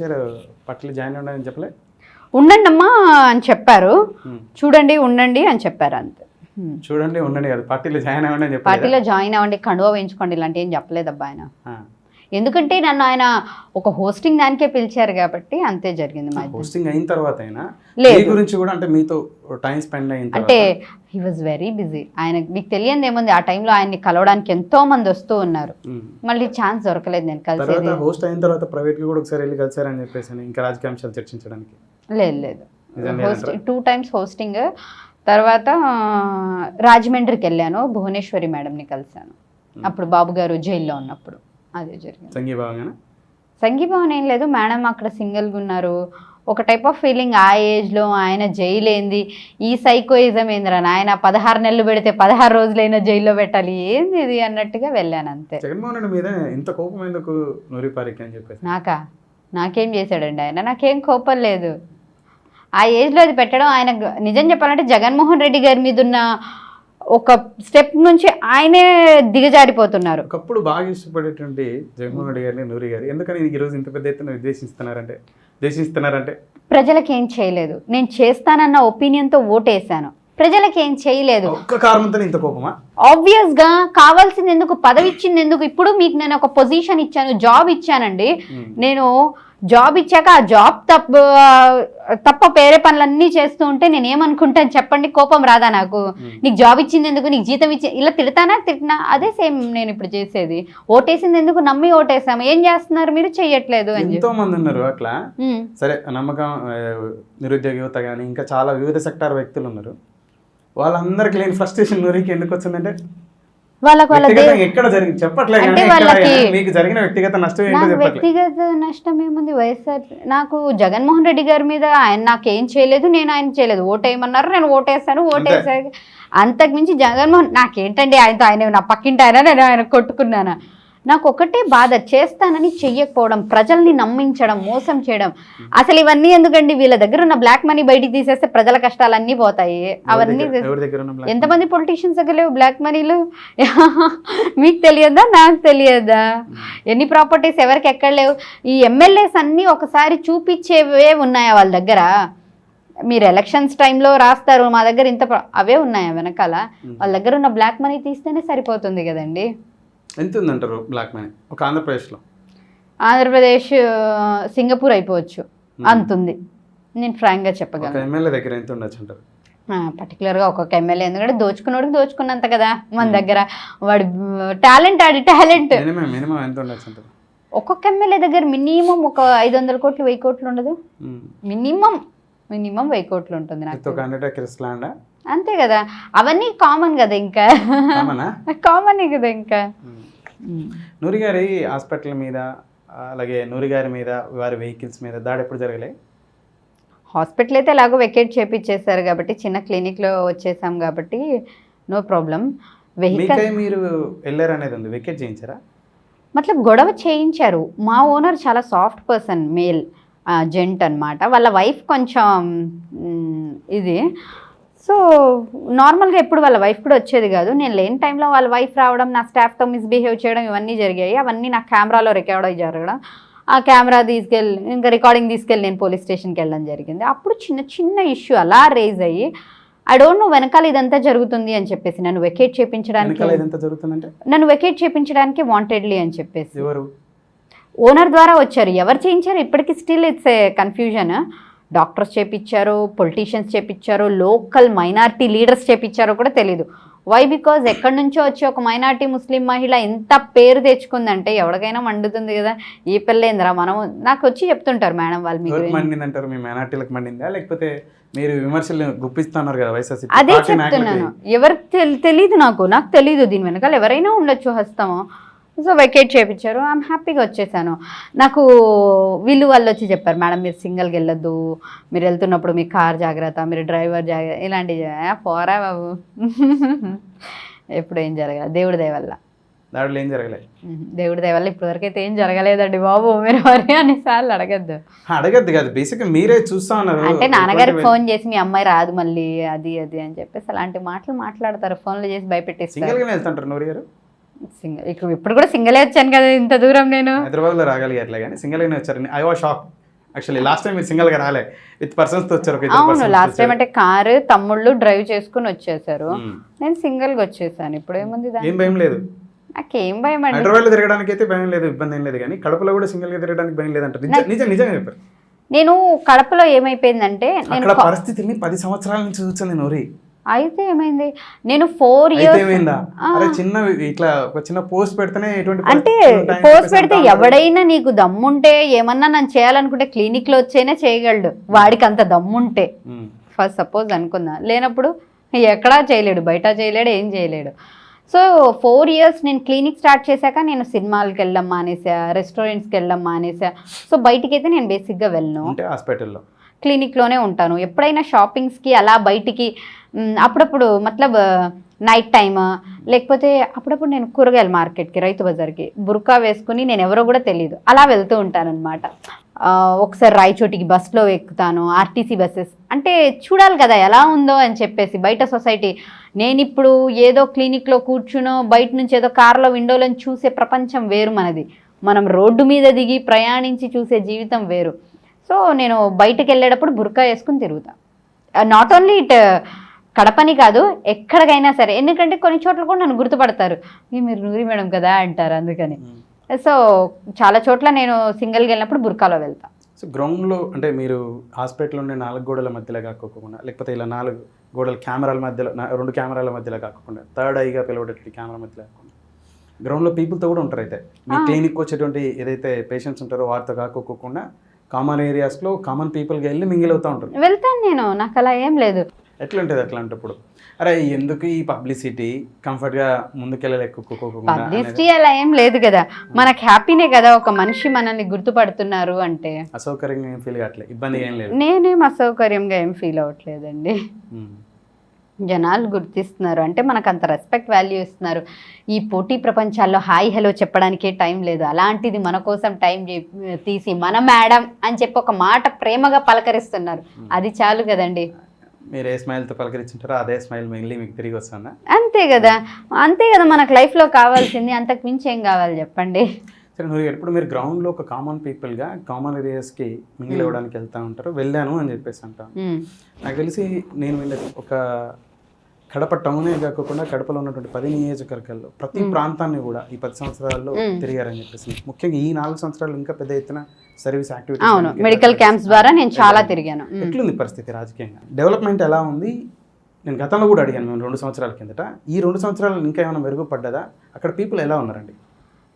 Sir పట్ల join అవ్వడానికి చెప్పలే? ఉండండి అమ్మా అని చెప్పారు. చూడండి ఉండండి అని చెప్పారు అంతే. చూడండి ఉండండి కదా పార్టీలో జాయిన్ అవ్వండి అని చెప్పలేదు. పార్టీలో జాయిన్ అవ్వండి కండువా వేయించుకోండి ఇలాంటి ఏం చెప్పలేదబ్బా ఆయన. ఎందుకంటే నన్ను ఆయన ఒక హోస్టింగ్ దానికే పిలిచారు కాబట్టి అంతే జరిగింది మా. పోస్టింగ్ అయిన తర్వాత గురించి కూడా అంటే మీతో టైం స్పెండ్ అయిన తర్వాత? అంటే హీ వాజ్ వెరీ బిజీ ఆయన మీకు తెలియదు ఏముంది? ఆ టైంలో ఆయన్ని కలవడానికి ఎంతో మంది వస్తూ ఉన్నారు. మళ్ళీ ఛాన్స్ దొరకలేదు నేను కలిసేది. తర్వాత హోస్ట్ అయిన తర్వాత ప్రైవేట్ కూడా ఒకసారి వెళ్ళి కలిసారని చెప్పేసి ఇంకా రాజకీయ అంశాలు చర్చించడానికి. లేదు లేదు. హోస్టింగ్ టూ టైమ్స్ హోస్టింగ్ తర్వాత రాజమండ్రికి వెళ్ళాను. భువనేశ్వరి మేడంని కలిశాను. అప్పుడు బాబు గారు జైల్లో ఉన్నప్పుడు. అదే జరిగింది. సంఘీభావంగా సంఘీభావం ఏం లేదు. మేడం అక్కడ సింగిల్గా ఉన్నారు. ఒక టైప్ ఆఫ్ ఫీలింగ్ ఆ ఏజ్లో ఆయన జైలు ఏంది? ఈ సైకోయిజం ఏందిరా ఆయన పదహారు నెలలు పెడితే పదహారు రోజులైనా జైల్లో పెట్టాలి. ఏంది ఇది అన్నట్టుగా వెళ్ళాను అంతే. జగన్మోహన్ రెడ్డి మీద ఇంత కోపం ఎందుకు అని చెప్పేసి? నాకా? నాకేం చేశాడండి ఆయన? నాకేం కోపం లేదు. ఆ ఏజ్లో అది పెట్టడం ఆయన నిజం చెప్పాలంటే జగన్మోహన్ రెడ్డి గారి మీద ఉన్న ఒక స్టెప్ నుంచి ఆయనే దిగజారిపోతున్నారు. ఒకప్పుడు బాగా ఇష్టపడేటువంటి జగన్మోహన్ రెడ్డి గారిని నూరి గారు. ఎందుకని ఈ రోజు ఇంత పెద్ద ఎత్తున విద్వేషిస్తున్నారంటే ద్వేషిస్తున్నారంటే? ప్రజలకు ఏం చేయలేదు. నేను చేస్తానన్న ఒపీనియన్తో ఓటేశాను. ప్రజలకు ఏం చేయలేదు. ఒక్క కారణంతో ఇంత కోపమా? ఆబ్వియస్గా కావాల్సింది ఎందుకు పదవి ఇచ్చింది ఎందుకు? ఇప్పుడు మీకు నేను ఒక పొజిషన్ ఇచ్చాను జాబ్ ఇచ్చానండి. నేను జాబ్ ఇచ్చాక ఆ జాబ్ తప్ప తప్ప వేరే పనులన్నీ చేస్తూ ఉంటే నేను ఏమనుకుంటాను చెప్పండి కోపం రాదా నాకు? నీకు జాబ్ ఇచ్చింది ఎందుకు? నీకు జీతం ఇచ్చి ఇలా తిడతానా తిట్టినా? అదే సేమ్ నేను ఇప్పుడు చేసేది. ఓటేసింది ఎందుకు? నమ్మి ఓటేసాము. ఏం చేస్తున్నారు మీరు? చెయ్యట్లేదు ఎంతో మంది ఉన్నారు అట్లా. సరే నమ్మకం నిరుద్యోగ యువత కానీ ఇంకా చాలా వివిధ సెక్టార్ వ్యక్తులు ఉన్నారు. వాళ్ళందరికీ లేని ఫ్రస్ట్రేషన్ ఎందుకు వచ్చిందంటే వాళ్ళకు వాళ్ళ ఎక్కడ జరిగింది అంటే వాళ్ళకి- కానీ మీకు జరిగిన వ్యక్తిగత నష్టం నాకు వ్యక్తిగత నష్టం ఏముంది? వైఎస్ఆర్ నాకు జగన్మోహన్ రెడ్డి గారి మీద ఆయన నాకేం చేయలేదు నేను ఆయన చేయలేదు. ఓటేయమన్నారు నేను ఓటేసాను ఓటేసాను అంతకుమించి జగన్మోహన్ నాకేంటండి ఆయనతో ఆయన నా పక్కింటి ఆయన నేను ఆయన కొట్టుకున్నాను? నాకు ఒకటే బాధ చేస్తానని చెయ్యకపోవడం ప్రజల్ని నమ్మించడం మోసం చేయడం. అసలు ఇవన్నీ ఎందుకండి? వీళ్ళ దగ్గర ఉన్న బ్లాక్ మనీ బయటికి తీసేస్తే ప్రజల కష్టాలన్నీ పోతాయి. అవన్నీ ఎంతమంది పొలిటీషియన్స్ దగ్గర లేవు బ్లాక్ మనీలు మీకు తెలియదా? నాకు తెలియదా? ఎన్ని ప్రాపర్టీస్ ఎవరికి ఎక్కడ లేవు? ఈ ఎమ్మెల్యేస్ అన్నీ ఒకసారి చూపించేవే ఉన్నాయా వాళ్ళ దగ్గర? మీరు ఎలక్షన్స్ టైంలో రాస్తారు మా దగ్గర ఇంత అవే ఉన్నాయా వెనకాల? వాళ్ళ దగ్గర ఉన్న బ్లాక్ మనీ తీస్తేనే సరిపోతుంది కదండి? ఎంత ఉందంటారు బ్లాక్ మనీ ఒక ఆంధ్రప్రదేశ్లో. ఆంధ్రప్రదేశ్ సింగపూర్ అయిపోవచ్చు. అంతుంది. నేను ఫ్రాంక్గా చెప్పగలను. ఎమ్మెల్యే దగ్గర ఎంత ఉండొచ్చు అంటారు పర్టికులర్గా ఒక్కొక్క ఎమ్మెల్యే ఎందుకంటే దోచుకున్నోడికి దోచుకున్నంత కదా మన దగ్గర. వాడి టాలెంట్ ఆడి టాలెంట్. ఒక్కొక్క ఎమ్మెల్యే దగ్గర మినిమం ఒక ఐదు వందల కోట్లు వెయ్యి కోట్లు ఉండదు. మినిమం మినిమం వెయ్యి కోట్లు ఉంటుంది నాకు అంతే కదా. అవన్నీ కామన్ కదా ఇంకా. కామనా కదా ఇంకా. నూరి గారి హాస్పిటల్ మీద అలాగే నూరి గారి మీద వారి వెహికల్స్ మీద దాడి ఎప్పుడు జరగలే? హాస్పిటల్ అయితే ఎలాగో వెకేట్ చేపించేశారు కాబట్టి చిన్న క్లినిక్లో వచ్చేసాం కాబట్టి నో ప్రాబ్లం. వెహికల్ మీరు వెళ్ళారు అనేది ఉంది. వికెట్ చేయించారా? మతలబ్ గొడవ చేయించారు. మా ఓనర్ చాలా సాఫ్ట్ పర్సన్ మేల్ జెంట్ అన్నమాట. వాళ్ళ వైఫ్ కొంచెం ఇది సో నార్మల్గా ఎప్పుడు వాళ్ళ వైఫ్ కూడా వచ్చేది కాదు. నేను లేని టైంలో వాళ్ళ వైఫ్ రావడం నా స్టాఫ్తో మిస్బిహేవ్ చేయడం ఇవన్నీ జరిగాయి. అవన్నీ నా కెమెరాలో రికార్డ్ అయ్యి జరగడం. ఆ కెమెరా తీసుకెళ్ళి ఇంకా రికార్డింగ్ తీసుకెళ్ళి నేను పోలీస్ స్టేషన్కి వెళ్ళడం జరిగింది. అప్పుడు చిన్న చిన్న ఇష్యూ అలా రేజ్ అయ్యి ఐ డోంట్ నో వెనకాల ఇదంతా జరుగుతుంది అని చెప్పేసి నన్ను వెకేట్ జరుగుతుందంటే? నన్ను వెకేట్ చేపించడానికి వాంటెడ్లీ అని చెప్పేసి. ఓనర్ ద్వారా వచ్చారు. ఎవరు చేయించారు? ఇప్పటికీ still it's a confusion. Doctors చేపించారు పొలిటీషియన్స్ చేపించారు లోకల్ మైనారిటీ లీడర్స్ చేపించారో కూడా తెలియదు వై బికాజ్ ఎక్కడి నుంచో వచ్చి ఒక మైనారిటీ ముస్లిం మహిళ ఎంత పేరు తెచ్చుకుందంటే ఎవరికైనా మండుతుంది కదా. ఈ పిల్లేందిరా మనం నాకు వచ్చి చెప్తుంటారు మేడం వాళ్ళు మీకు ఎవరికి మండింది అంటారు మీ మైనార్టీలకు మండిందా? లేకపోతే మీరు విమర్శలు గుప్పిస్తున్నారు కదా వైఎస్ఆర్సీ అదే చెప్తున్నాను. ఎవరికి తెలి- తెలీదు నాకు. నాకు తెలీదు. దీని వెనకాల ఎవరైనా ఉండొచ్చు హస్తము. సో వెకేట్ చేయించారు ఐఎమ్ హ్యాపీగా వచ్చేసాను. నాకు వీళ్ళు వాళ్ళు వచ్చి చెప్పారు మేడం మీరు సింగిల్గా వెళ్ళొద్దు. మీరు వెళ్తున్నప్పుడు మీ కార్ జాగ్రత్త మీరు డ్రైవర్ జాగ్రత్త. ఇలాంటివి పోరా బాబు ఎప్పుడు ఏం జరగదు దేవుడి దయ వల్ల. దాడిలో ఏం జరగలేదు. దేవుడి దయ వల్ల ఇప్పటివరకు అయితే ఏం జరగలేదండి బాబు. మీరు మరి అన్నిసార్లు అడగద్దు. అడగద్దు కాదు. బేసిక్ మీరే చూస్తా ఉన్నారు. అంటే నాన్నగారికి ఫోన్ చేసి మీ అమ్మాయి రాదు మళ్ళీ అది అది అని చెప్పేసి అలాంటి మాటలు మాట్లాడతారు. ఫోన్లు చేసి గానే వెళ్తుంటారు నూరి గారు? సింగిల్ ఇక్కడ ఇప్పుడు కూడా సింగిల్ వచ్చాను కదా ఇంత దూరం నేను. హైదరాబాద్లో రాగలిగారులే కానీ సింగిల్ గానే వచ్చారు. I was shock. Actually last time మీరు సింగిల్గా రాలే విత్ పర్సన్స్ వచ్చారు అవును లాస్ట్ టైం. అంటే కారు తమ్ముళ్ళు డ్రైవ్ చేసుకుని వచ్చేసారు. మ్మ్. నేను సింగిల్గా వచ్చేసాను. ఇప్పుడు ఏముంది ఏం భయం లేదు. నాకేం భయం అండి. హైదరాబాద్లో తిరగడానికి అయితే భయం లేదు ఇబ్బంది ఏం లేదు కానీ కడపలో కూడా సింగిల్గా తిరగడానికి భయం లేదంట. నిజం నిజం నిజంగా చెప్పారు నేను కడపలో ఏమైపోయిందంటే నేను పరిస్థితిని పది సంవత్సరాల నుంచి చూసాను నేను అయితే ఏమైంది? నేను ఫోర్ ఇయర్స్ చిన్న ఇట్లా ఒక చిన్న పోస్ట్ పెడితేనే ఎటువంటి అంటే పోస్ట్ పెడితే. ఎవడైనా నీకు దమ్ముంటే ఏమన్నా నన్ను చేయాలనుకుంటే క్లినిక్లో వచ్చైనా చేయగలడు. వాడికి అంత దమ్ముంటే. మ్మ్. ఫస్ట్ సపోజ్ అనుకుందా? లేనప్పుడు ఎక్కడా చేయలేడు బయట చేయలేడు ఏం చేయలేడు. సో ఫోర్ ఇయర్స్ నేను క్లినిక్ స్టార్ట్ చేశాక నేను సినిమాలకు వెళ్ళడం మానేసా రెస్టారెంట్స్కి వెళ్ళడం మానేసా సో బయటికి అయితే నేను బేసిక్గా వెళ్ళను. హాస్పిటల్లో క్లినిక్లోనే ఉంటాను. ఎప్పుడైనా షాపింగ్స్కి అలా బయటికి అప్పుడప్పుడు మతలబ్ నైట్ టైమ్ లేకపోతే అప్పుడప్పుడు నేను కూరగాయల మార్కెట్కి రైతు బజార్కి బుర్కా వేసుకుని నేను ఎవరో కూడా తెలియదు అలా వెళ్తూ ఉంటానన్నమాట. ఒకసారి రాయచోటికి బస్సులో ఎక్కుతాను ఆర్టీసీ బస్సెస్. అంటే చూడాలి కదా ఎలా ఉందో అని చెప్పేసి బయట సొసైటీ నేను ఇప్పుడు ఏదో క్లినిక్లో కూర్చునో బయట నుంచి ఏదో కార్లో విండోలను చూసే ప్రపంచం వేరు మనది. మనం రోడ్డు మీద దిగి ప్రయాణించి చూసే జీవితం వేరు. సో నేను బయటకు వెళ్ళేటప్పుడు బుర్కా వేసుకుని తిరుగుతా. నాట్ ఓన్లీ ఇట్ కడపని కాదు ఎక్కడికైనా సరే ఎందుకంటే కొన్ని చోట్ల కూడా నన్ను గుర్తుపడతారు. "ఏ, మీరు నూరి మేడం కదా అంటారు అందుకని. సో చాలా చోట్ల నేను సింగిల్గా వెళ్ళినప్పుడు బుర్కాలో వెళ్తా. సో గ్రౌండ్లో అంటే మీరు హాస్పిటల్ ఉండే నాలుగు గోడల మధ్యలో కాకోకుండా లేకపోతే ఇలా నాలుగు గోడల కెమెరాల మధ్యలో రెండు కెమెరాల మధ్యలో కాకుండా థర్డ్ ఐగా పిలవడేటువంటి కెమెరా మధ్యలో కాకుండా గ్రౌండ్లో పీపుల్తో కూడా ఉంటారు అయితే. మీ క్లినిక్ వచ్చేటువంటి ఏదైతే పేషెంట్స్ ఉంటారో వారితో కాకోకుండా కామన్ ఏరియాస్లో కామన్ పీపుల్కి వెళ్ళి మింగిల్ అవుతూ ఉంటారు. వెళ్తాను నేను నాకు అలా ఏం లేదు. ఎట్లా ఉంటుంది అట్లాంటప్పుడు? అరే ఎందుకు ఈ పబ్లిసిటీ? కంఫర్ట్గా ముందుకెళ్ళలేకపోకుండా పబ్లిసిటీ అలా ఏం లేదు కదా. మనకు హ్యాపీనే కదా ఒక మనిషి మనల్ని గుర్తుపడుతున్నారు అంటే. అసౌకర్యంగా ఏం ఫీల్ కావట్లేదు ఇబ్బంది ఏం లేదు. నేనేం అసౌకర్యంగా ఏం ఫీల్ అవ్వట్లేదండి. జనాలు గుర్తిస్తున్నారు. అంటే మనకు అంత రెస్పెక్ట్ వాల్యూ ఇస్తున్నారు. ఈ పోటీ ప్రపంచాల్లో హాయ్ హలో చెప్పడానికే టైం లేదు. అలాంటిది మన కోసం టైం తీసి మన మేడం అని చెప్పి ఒక మాట ప్రేమగా పలకరిస్తున్నారు. అది చాలు కదండి. మీరు ఏ స్మైల్తో పలకరించుంటారో అదే స్మైల్ మిగిలి మీకు తిరిగి వస్తుందా? అంతే కదా. అంతే కదా మనకు లైఫ్లో కావాల్సింది. అంతకు మించి ఏం కావాలి చెప్పండి? సరే నువ్వు ఎప్పుడు మీరు గ్రౌండ్లో ఒక కామన్ పీపుల్గా కామన్ ఏరియాస్కి మింగిల్ అవ్వడానికి వెళ్తా ఉంటారు వెళ్ళాను అని చెప్పేసి అంటాను. నాకు తెలిసి నేను వెళ్ళేది ఒక కడప టౌనే కాకుండా కడపలో ఉన్నటువంటి పది నియోజకవర్గాల్లో ప్రతి ప్రాంతాన్ని కూడా ఈ పది సంవత్సరాల్లో తిరిగారని చెప్పేసి ముఖ్యంగా ఈ నాలుగు సంవత్సరాలు ఇంకా పెద్ద ఎత్తున సర్వీస్ యాక్టివిటీ అవును మెడికల్ క్యాంప్స్ ద్వారా నేను చాలా తిరిగాను. ఎట్లుంది పరిస్థితి రాజకీయంగా? డెవలప్మెంట్ ఎలా ఉంది? నేను గతంలో కూడా అడిగాను మేము రెండు సంవత్సరాల కిందట. ఈ రెండు సంవత్సరాలు ఇంకా ఏమైనా మెరుగుపడ్డదా? అక్కడ పీపుల్ ఎలా ఉన్నారండి?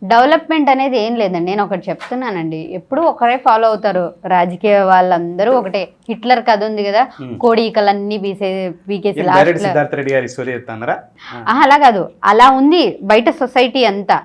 డెవలప్మెంట్ అనేది ఏం లేదండి. నేను ఒకటి చెప్తున్నానండి. ఎప్పుడు ఒకరే ఫాలో అవుతారు. రాజకీయ వాళ్ళందరూ ఒకటే. హిట్లర్ కథ ఉంది కదా. బీసే రెడ్డి గారి స్టోరీ చెప్తానరా అలా కాదు. అలా ఉంది బయట సొసైటీ అంతా.